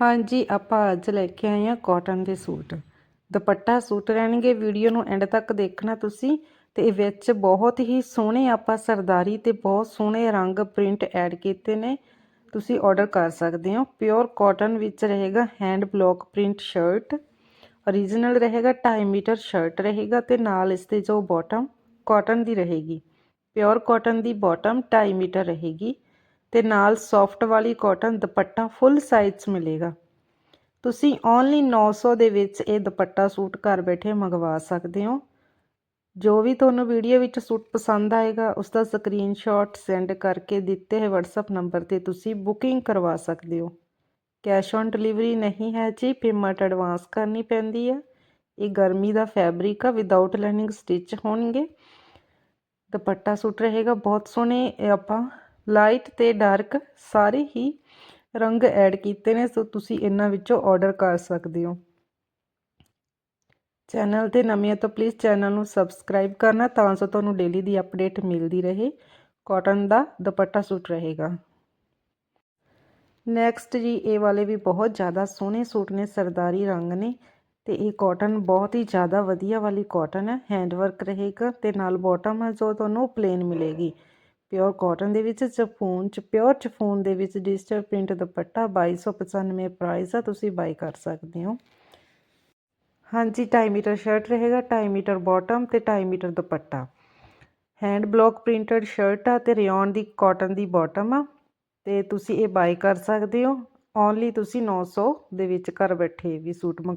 ਹਾਂਜੀ, ਆਪਾਂ ਅੱਜ ਲੈ ਕੇ ਆਏ ਹਾਂ ਕਾਟਨ ਦੇ ਸੂਟ। ਦੁਪੱਟਾ ਸੂਟ ਰਹਿਣਗੇ, ਵੀਡੀਓ ਨੂੰ ਐਂਡ ਤੱਕ ਦੇਖਣਾ ਤੁਸੀਂ ਤੇ ਵਿੱਚ ਬਹੁਤ ਹੀ ਸੋਹਣੇ ਆਪਾਂ ਸਰਦਾਰੀ ਤੇ ਬਹੁਤ ਸੋਹਣੇ ਰੰਗ ਪ੍ਰਿੰਟ ਐਡ ਕੀਤੇ ਨੇ। ਤੁਸੀਂ ਆਰਡਰ ਕਰ ਸਕਦੇ ਹੋ। ਪਿਓਰ ਕਾਟਨ ਵਿੱਚ ਰਹੇਗਾ hand block print shirt original ਰਹੇਗਾ 2.5 ਮੀਟਰ ਸ਼ਰਟ ਰਹੇਗਾ ਤੇ ਨਾਲ ਇਸ ਦੇ ਜੋ ਬਾਟਮ ਕਾਟਨ ਦੀ ਰਹੇਗੀ। ਪਿਓਰ ਕਾਟਨ ਦੀ ਬਾਟਮ 2.5 ਮੀਟਰ ਰਹੇਗੀ। ਤੇ ਨਾਲ ਸੌਫਟ ਵਾਲੀ ਕਾਟਨ ਦੁਪੱਟਾ ਫੁੱਲ ਸਾਈਜ਼ 'ਚ ਮਿਲੇਗਾ। ਤੁਸੀਂ ਓਨਲੀ 900 ਦੇ ਵਿੱਚ ਇਹ ਦੁਪੱਟਾ ਸੂਟ ਘਰ ਬੈਠੇ ਮੰਗਵਾ ਸਕਦੇ ਹੋ। ਜੋ ਵੀ ਤੁਹਾਨੂੰ ਵੀਡੀਓ ਵਿੱਚ ਸੂਟ ਪਸੰਦ ਆਏਗਾ ਉਸ ਦਾ ਸਕਰੀਨਸ਼ਾਟ ਸੈਂਡ ਕਰਕੇ ਦਿੱਤੇ ਹੋਏ WhatsApp ਨੰਬਰ ਤੇ ਤੁਸੀਂ ਬੁਕਿੰਗ ਕਰਵਾ ਸਕਦੇ ਹੋ। ਕੈਸ਼ ਔਨ ਡਿਲੀਵਰੀ ਨਹੀਂ ਹੈ ਜੀ ਪੇਮੈਂਟ ਐਡਵਾਂਸ ਕਰਨੀ ਪੈਂਦੀ ਹੈ ਇਹ ਗਰਮੀ ਦਾ ਫੈਬਰਿਕ ਆ ਵਿਦਆਊਟ ਲਾਈਨਿੰਗ ਸਟਿਚ ਹੋਣਗੇ। ਦੁਪੱਟਾ ਸੂਟ ਰਹੇਗਾ, ਬਹੁਤ ਸੋਹਣੇ ਆਪਾਂ ਲਾਈਟ ਤੇ ਡਾਰਕ ਸਾਰੇ ਹੀ ਰੰਗ ਐਡ ਕੀਤੇ ਨੇ, ਸੋ ਤੁਸੀਂ ਇਹਨਾਂ ਵਿੱਚੋਂ ਆਰਡਰ ਕਰ ਸਕਦੇ ਹੋ। ਚੈਨਲ ਤੇ ਨਵੇਂ ਹੋ ਤਾਂ ਪਲੀਜ਼ ਚੈਨਲ ਨੂੰ ਸਬਸਕ੍ਰਾਈਬ ਕਰਨਾ ਤਾਂ ਜੋ ਤੁਹਾਨੂੰ ਡੇਲੀ ਦੀ ਅਪਡੇਟ ਮਿਲਦੀ ਰਹੇ। ਕਾਟਨ ਦਾ ਦੁਪੱਟਾ ਸੂਟ ਰਹੇਗਾ। ਨੈਕਸਟ ਜੀ, ਇਹ ਵਾਲੇ ਵੀ ਬਹੁਤ ਜ਼ਿਆਦਾ ਸੋਹਣੇ ਸੂਟ ਨੇ, ਸਰਦਾਰੀ ਰੰਗ ਨੇ ਤੇ ਇਹ ਕਾਟਨ ਬਹੁਤ ਹੀ ਜ਼ਿਆਦਾ ਵਧੀਆ ਵਾਲੀ ਕਾਟਨ ਹੈ। ਹੈਂਡ ਵਰਕ ਰਹੇਗਾ ਤੇ ਨਾਲ ਬਾਟਮ ਹੈ ਜੋ ਤੁਹਾਨੂੰ ਪਲੇਨ ਮਿਲੇਗੀ। ਪਿਓਰ ਕਾਟਨ ਦੇ ਵਿੱਚ ਚਫੂਨ ਚ ਪਿਓਰ ਚਫੂਨ ਦੇ ਵਿੱਚ ਡਿਜੀਟਲ ਪ੍ਰਿੰਟ ਦੁਪੱਟਾ 2295 ਪ੍ਰਾਈਸ ਆ, ਤੁਸੀਂ ਬਾਈ ਕਰ ਸਕਦੇ ਹੋ। ਹਾਂਜੀ 2.5 ਮੀਟਰ ਸ਼ਰਟ ਰਹੇਗਾ 2.5 ਮੀਟਰ ਬਾਟਮ ਤੇ 2.5 metre dupatta. Hand block printed shirt ਆ ਤੇ ਰਿਓਨ ਦੀ, ਕਾਟਨ ਦੀ ਬਾਟਮ ਆ ਤੇ ਤੁਸੀਂ ਇਹ ਬਾਈ ਕਰ ਸਕਦੇ ਹੋ। ਓਨਲੀ ਤੁਸੀਂ 900 ਦੇ ਵਿੱਚ ਘਰ ਬੈਠੇ ਵੀ ਸੂਟ ਮੰਗ